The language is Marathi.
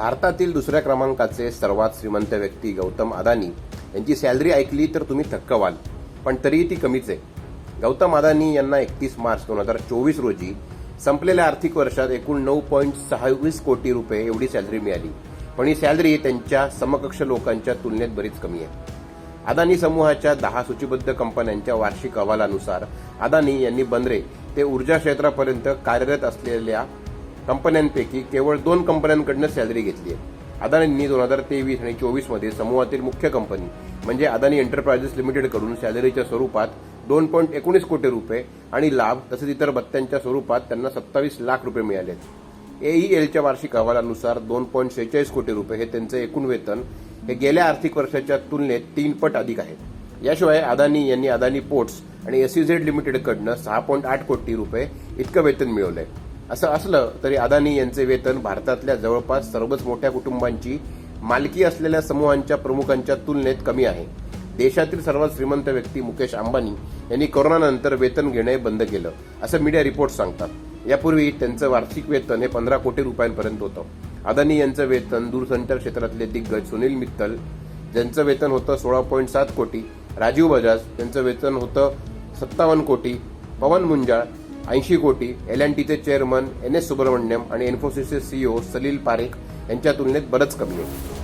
भारतातील दुसऱ्या क्रमांकाचे सर्वात श्रीमंत व्यक्ती गौतम अदानी यांची सॅलरी ऐकली तर तुम्ही थक्क व्हाल पण तरीही ती कमीच आहे. गौतम अदानी यांना एकतीस मार्च दोन हजार चोवीस रोजी संपलेल्या आर्थिक वर्षात एकूण नऊ पॉईंट सहावीस कोटी रुपये एवढी सॅलरी मिळाली. पण ही सॅलरी त्यांच्या समकक्ष लोकांच्या तुलनेत बरीच कमी आहे. अदानी समूहाच्या दहा सूचीबद्ध कंपन्यांच्या वार्षिक अहवालानुसार अदानी यांनी बंदरे ते ऊर्जा क्षेत्रापर्यंत कार्यरत असलेल्या कंपन्यांपैकी केवळ दोन कंपन्यांकडनं सॅलरी घेतली आहे. अदानींनी दोन हजार तेवीस आणि चोवीसमध्ये समूहातील मुख्य कंपनी म्हणजे अदानी एंटरप्राइजेस लिमिटेडकडून सॅलरीच्या स्वरूपात दोन पॉईंट एकोणीस कोटी रुपये आणि लाभ तसेच इतर भत्त्यांच्या स्वरूपात त्यांना सत्तावीस लाख रुपये मिळाले एईएलच्या वार्षिक अहवालानुसार दोन पॉईंट शेहेचाळीस कोटी रुपये हे त्यांचं एकूण वेतन हे गेल्या आर्थिक वर्षाच्या तुलनेत तीन पट अधिक आहे. याशिवाय अदानी यांनी अदानी पोर्ट्स आणि एसईझेड लिमिटेडकडनं सहा पॉईंट आठ कोटी रुपये इतकं वेतन मिळवलं आहे असं असलं तरी अदानी यांचे वेतन भारतातल्या जवळपास सर्वच मोठ्या कुटुंबांची मालकी असलेल्या समूहांच्या प्रमुखांच्या तुलनेत कमी आहे. देशातील सर्वात श्रीमंत व्यक्ती मुकेश अंबानी यांनी कोरोनानंतर वेतन घेणे बंद केलं असं मीडिया रिपोर्ट सांगतात. यापूर्वी त्यांचं वार्षिक वेतन हे पंधरा कोटी रुपयांपर्यंत होतं. अदानी यांचं वेतन दूरसंचार क्षेत्रातले दिग्गज सुनील मित्तल ज्यांचं वेतन होतं सोळा पॉईंट सात कोटी राजीव बजाज यांचं वेतन होतं सत्तावन्न कोटी पवन मुंजाळ ऐंशी कोटी एल अँड टीचे चेअरमन एन एस सुब्रमण्यम आणि इन्फोसिसचे सीईओ सलील पारेख यांच्या तुलनेत बरंच कमी आहे.